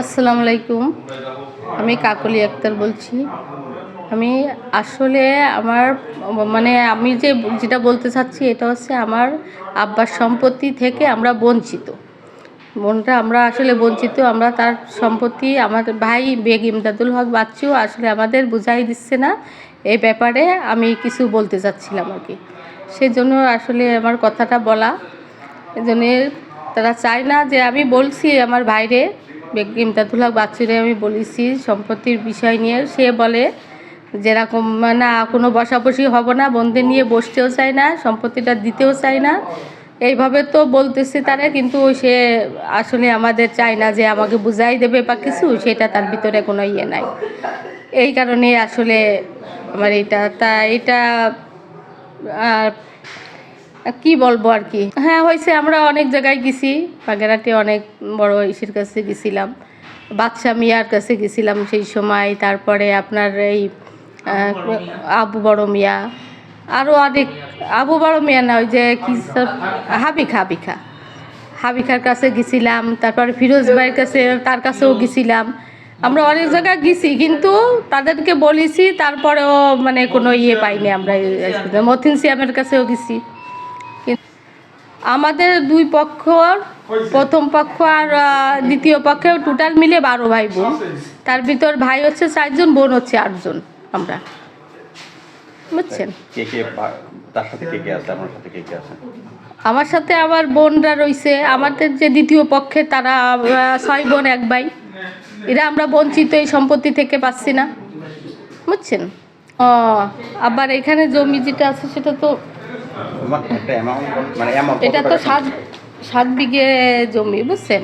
আসসালামু আলাইকুম আমি কাকলি আক্তার বলছি। আমি আসলে আমার মানে আমি যে, যেটা বলতে চাচ্ছি এটা হচ্ছে আমার আব্বার সম্পত্তি থেকে আমরা বঞ্চিত। বোনটা আমরা আসলে বঞ্চিত। আমরা তার সম্পত্তি, আমার ভাই বেগ ইমদাদুল হক বাচ্চু আসলে আমাদের বুঝাই দিচ্ছে না। এই ব্যাপারে আমি কিছু বলতে চাচ্ছিলাম আর কি। সেই জন্য আসলে আমার কথাটা বলা। এই জন্যে তারা চায় না যে আমি বলছি আমার ভাইরে। বেগ ইমদাদুল হক বাচ্চুরে আমি বলেছি, সম্পত্তির বিষয় নিয়ে সে বলে যেরকম, না, কোনো বসাবসি হব না বোনদের নিয়ে বসতেও চায় না, সম্পত্তিটা দিতেও চায় না। এইভাবে তো বলতেছে তারা, কিন্তু সে আসলে আমাদের চায় না যে আমাকে বুঝাই দেবে বা কিছু, সেটা তার ভিতরে কোনো ইয়ে নাই। এই কারণে আসলে আমার এটা, তা এটা কি বলব আর কি? হ্যাঁ হয়েছে, আমরা অনেক জায়গায় গেছি। বাগেরহাটে অনেক বড় ইসের কাছে গেছিলাম। বাদশা মিয়ার কাছে গেছিলাম সেই সময়। তারপরে আপনার এই আবু বড় মিয়া। আরও অনেক, আবু বড় মিয়া না, ওই যে কি সব হাবিক হাবিখা। হাবিখার কাছে গেছিলাম। তারপরে ফিরোজ ভাইয়ের কাছে, তার কাছেও গেছিলাম। আমরা অনেক জায়গায় গেছি, কিন্তু তাদেরকে বলেছি, তারপরেও মানে কোনো ইয়ে পাইনি আমরা মথিন সিয়ামের কাছেও গেছি। আমাদের দুই পক্ষ প্রথম পক্ষ আর দ্বিতীয় পক্ষে টোটাল মিলে বারো ভাই বোন। তার ভিতর ভাই হচ্ছে চারজন বোন হচ্ছে আটজন আমরা। বুঝছেন? কে কে তার সাথে কে কে আছে? আপনার সাথে কে কে আছে? আমার সাথে আমার বোনরা রইছে আমাদের যে দ্বিতীয় পক্ষে তারা ছয় বোন এক ভাই। এরা আমরা বঞ্চিত এই সম্পত্তি থেকে পাচ্ছি না। বুঝছেন? ও আবার এখানে জমি যেটা আছে সেটা তো মানে এটা তো সাত সাত বিঘে জমি বুঝছেন?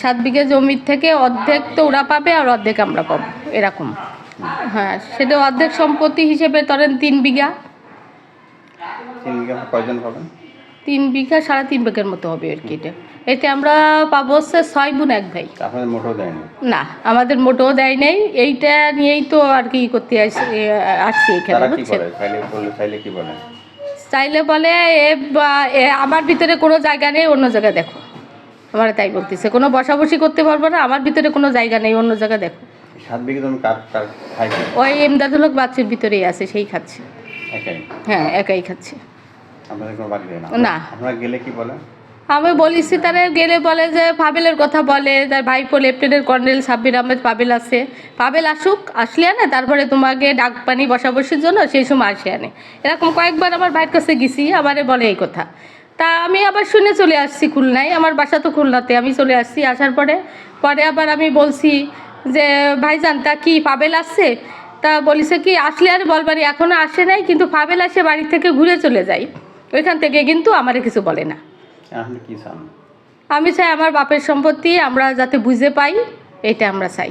সাত বিঘে জমির থেকে অর্ধেক তো ওরা পাবে আর অর্ধেক আমরা পাবো এরকম। হ্যাঁ সেটা অর্ধেক সম্পত্তি হিসেবে ধরেন তিন বিঘা। তিন বিঘা সাড়ে তিন বিঘার মতো হবে আর কি এটা। এতে আমরা পাবো হচ্ছে ছয় বোন এক ভাই। না। আমাদের মোটেও দেয় নেই। এইটা নিয়েই তো আর কি করতে আসছি আসছি এখানে বুঝছেন? চাইলে বলে এ আমার ভিতরে কোনো জায়গা নেই অন্য জায়গায় দেখো। আমার তাই বলতেছে। কোনো বসাবসি করতে পারব না আমার ভিতরে কোনো জায়গা নেই অন্য জায়গায় দেখো? ওই এমদাদুলক বাচ্চার ভিতরেই আছে সেই খাচ্ছে। হ্যাঁ একাই খাচ্ছে। না। আপনারা গেলে কি বলে? আমি বলিছি তারা গেলে বলে যে পাবেলের কথা বলে, তার ভাইপো লেফটেন্যান্ট কর্নেল সাব্বির আহমেদ পাবেল আছে। পাবেল আসুক, আসলে আনে, তারপরে তোমাকে ডাক পানি বসাবসির জন্য সেই সময় আসে আনে। এরকম কয়েকবার আমার ভাইয়ের কাছে গেছি, আমারে বলে এই কথা। তা আমি আবার শুনে চলে আসছি খুলনায়, আমার বাসা তো খুলনাতে, আমি চলে আসছি, আসার পরে পরে আবার আমি বলছি যে, ভাইজান, তা কি পাবেল আসছে তা বলিছে কি, আসলে আর বলবারি এখনও আসে নাই, কিন্তু পাবেল আসে বাড়ি থেকে ঘুরে চলে যাই ওইখান থেকে কিন্তু আমারে কিছু বলে না। আমি চাই আমার বাপের সম্পত্তি আমরা যাতে বুঝে পাই এটা আমরা চাই।